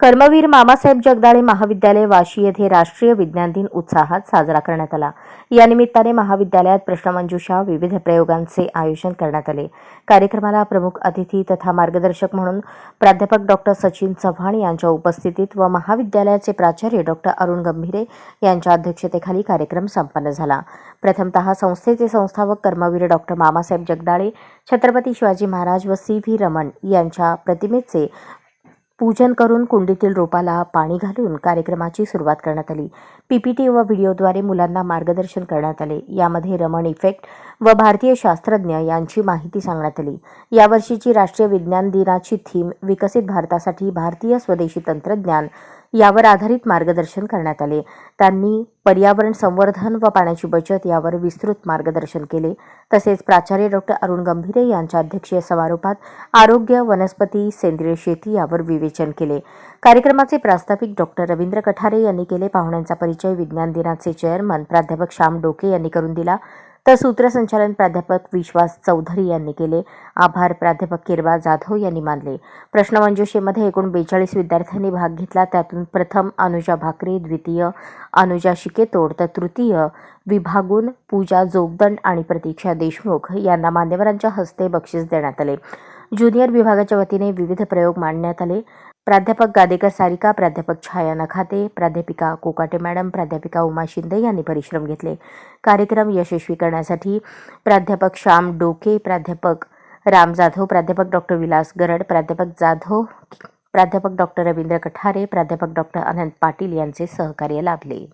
कर्मवीर मामासाहेब जगदाळे महाविद्यालय वाशी येथे राष्ट्रीय विज्ञान दिन उत्साहात साजरा करण्यात आला. या निमित्ताने महाविद्यालयात प्रश्नमंजुषा विविध प्रयोगांचे आयोजन करण्यात आले. कार्यक्रमाला प्रमुख अतिथी तथा मार्गदर्शक म्हणून प्राध्यापक डॉक्टर सचिन चव्हाण यांच्या उपस्थितीत व महाविद्यालयाचे प्राचार्य डॉक्टर अरुण गंभीरे यांच्या अध्यक्षतेखाली कार्यक्रम संपन्न झाला. प्रथमतः संस्थेचे संस्थापक कर्मवीर डॉक्टर मामासाहेब जगदाळे छत्रपती शिवाजी महाराज व सी व्ही रमण यांच्या प्रतिमेचे पूजन करून कुंडीतील रोपाला पाणी घालून कार्यक्रमाची सुरुवात करण्यात आली. पीपीटी व व्हिडिओद्वारे मुलांना मार्गदर्शन करण्यात आले. यामध्ये रमण इफेक्ट व भारतीय शास्त्रज्ञ यांची माहिती सांगण्यात आली. यावर्षीची राष्ट्रीय विज्ञान दिनाची थीम विकसित भारतासाठी भारतीय स्वदेशी तंत्रज्ञान यावर आधारित मार्गदर्शन करण्यात आले. त्यांनी पर्यावरण संवर्धन व पाण्याची बचत यावर विस्तृत मार्गदर्शन केले. तसेच प्राचार्य डॉक्टर अरुण गंभीरे यांच्या अध्यक्षीय समारोपात आरोग्य वनस्पती सेंद्रिय शेती यावर विवेचन केले. कार्यक्रमाचे प्रास्ताविक डॉक्टर रवींद्र कठारे यांनी केले. पाहुण्यांचा परिचय विज्ञान दिनाचे चेअरमन प्राध्यापक श्याम डोके यांनी करून दिला. तर सूत्रसंचालन प्राध्यापक विश्वास चौधरी यांनी केले. आभार प्राध्यापक किरबा जाधव यांनी मानले. प्रश्नमंजुषेमध्ये एकूण बेचाळीस विद्यार्थ्यांनी भाग घेतला. त्यातून प्रथम अनुजा भाकरे द्वितीय अनुजा शिकेतोड तर तृतीय विभागून पूजा जोगदंड आणि प्रतीक्षा देशमुख यांना मान्यवरांच्या हस्ते बक्षीस देण्यात आले. ज्युनियर विभागाच्या वतीने विविध प्रयोग मांडण्यात आले. प्राध्यापक गादेकर सारिका प्राध्यापक छाया नखाते प्राध्यापिका कोकाटे मॅडम प्राध्यापिका उमा शिंदे यांनी परिश्रम घेतले. कार्यक्रम यशस्वी करण्यासाठी प्राध्यापक श्याम डोके प्राध्यापक राम जाधव प्राध्यापक डॉक्टर विलास गरड प्राध्यापक जाधव प्राध्यापक डॉक्टर रवींद्र कठारे प्राध्यापक डॉक्टर अनंत पाटील यांचे सहकार्य लाभले.